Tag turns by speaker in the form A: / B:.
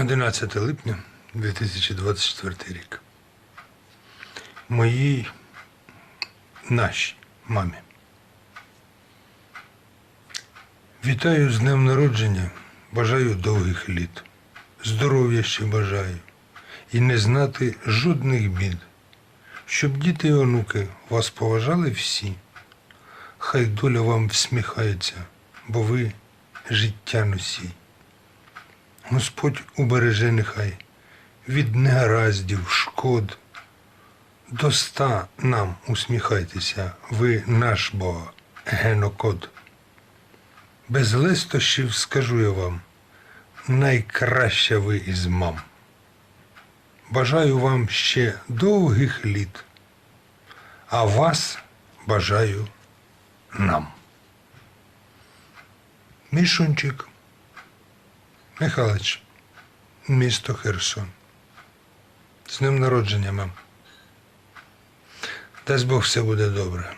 A: 11 липня 2024 рік. Моїй нашій мамі. Вітаю з днем народження. Бажаю довгих літ. Здоров'я ще бажаю. І не знати жодних бід. Щоб діти і онуки вас поважали всі. Хай доля вам всміхається, бо ви життя носій. Господь убереже нехай від негараздів, шкод. До ста нам усміхайтеся, ви наш Бог, генокод. Без лестощів скажу я вам, найкраща ви із мам. Бажаю вам ще довгих літ, а вас бажаю нам. Мішунчик. Михайлович, місто Херсон. З ним народження, мам. Дасть Бог все буде добре.